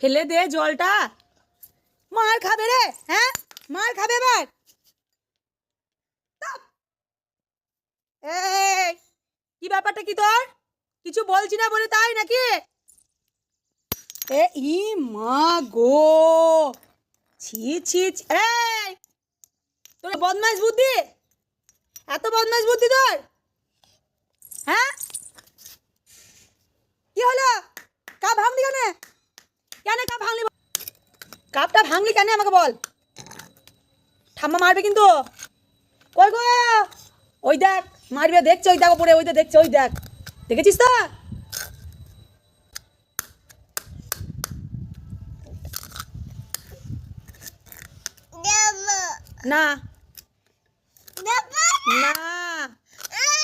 ফেলে দে জলটা। মার খাবে রে হ্যাঁ? মার খাবে এই, কি ব্যাপারটা কি তোর? কিছু বলছি না বলে তাই নাকি? এ ই মা গো। ছি ছি ছি। এই, তোর বদমাইশ বুদ্ধি এত বদমাইশ বুদ্ধি তোর হ্যাঁ কি হলো কা ভাঙলি কেন কেন কাপ ভাঙলি কাপটা ভাঙলি কেন আমাকে বল? ঠাম্মা মারবে কিন্তু। কই গো? ওই দেখ মারবে দেখছে ওই দেখ পরে ওই দেখ দেখছে ওই দেখ। দেখেছিস তো? না। না।